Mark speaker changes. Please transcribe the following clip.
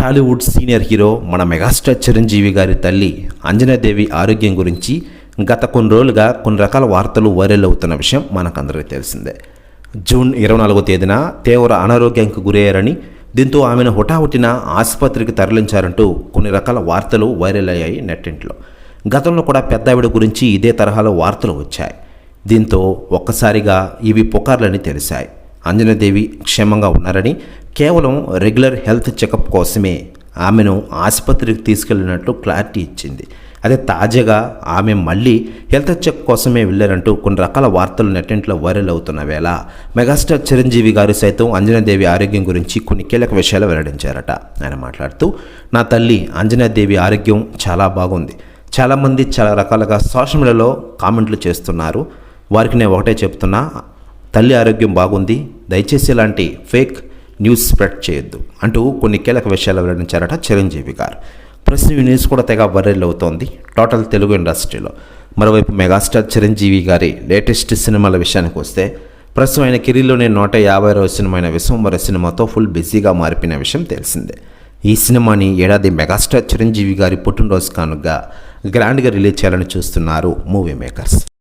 Speaker 1: Tollywood senior hero మన megastar Chiranjeevi గారి తల్లి అంజనాదేవి ఆరోగ్యం గురించి గత కొన్ని రోజులుగా కొన్ని రకాల వార్తలు వైరల్ అవుతున్న విషయం మనకందరికీ తెలిసిందే. జూన్ ఇరవై నాలుగో తేదీన తీవ్ర అనారోగ్యానికి గురయ్యారని దీంతో ఆమెను హుటాహుటిన ఆసుపత్రికి తరలించారంటూ కొన్ని రకాల వార్తలు వైరల్ అయ్యాయి నెట్టింట్లో. గతంలో కూడా పెద్ద ఆవిడ గురించి ఇదే తరహాలో వార్తలు వచ్చాయి. దీంతో ఒక్కసారిగా ఇవి పుకార్లని తెలిసాయి అంజనాదేవి క్షేమంగా ఉన్నారని కేవలం రెగ్యులర్ హెల్త్ చెకప్ కోసమే ఆమెను ఆసుపత్రికి తీసుకెళ్ళినట్లు క్లారిటీ ఇచ్చింది. అదే తాజాగా ఆమె మళ్ళీ హెల్త్ చెక్ కోసమే వెళ్ళారంటూ కొన్ని రకాల వార్తలు నెట్టింట్లో వైరల్ అవుతున్న వేళ మెగాస్టార్ చిరంజీవి గారు సైతం అంజనాదేవి ఆరోగ్యం గురించి కొన్ని కీలక విషయాలు వెల్లడించారట. ఆయన మాట్లాడుతూ నా తల్లి అంజనాదేవి ఆరోగ్యం చాలా బాగుంది. చాలామంది చాలా రకాలుగా సోషల్ మీడియాలో కామెంట్లు చేస్తున్నారు. వారికి నేను ఒకటే చెప్తున్నా తల్లి ఆరోగ్యం బాగుంది దయచేసి ఇలాంటి ఫేక్ న్యూస్ స్ప్రెడ్ చేయొద్దు అంటూ కొన్ని కీలక విషయాలు వెల్లడించారట చిరంజీవి గారు. ప్రస్తుతం ఈ న్యూస్ కూడా తెగ వైరల్ అవుతోంది. టోటల్ తెలుగు ఇండస్ట్రీలో మరోవైపు మెగాస్టార్ చిరంజీవి గారి లేటెస్ట్ సినిమాల విషయానికి వస్తే ప్రస్తుతం ఆయన కెరీర్లోనే నూట యాభై రోజు సినిమా అయిన విశ్వంబర సినిమాతో ఫుల్ బిజీగా మారిపోయిన విషయం తెలిసిందే. ఈ సినిమాని ఏడాది మెగాస్టార్ చిరంజీవి గారి పుట్టినరోజు కానుగా గ్రాండ్గా రిలీజ్ చేయాలని చూస్తున్నారు మూవీ మేకర్స్.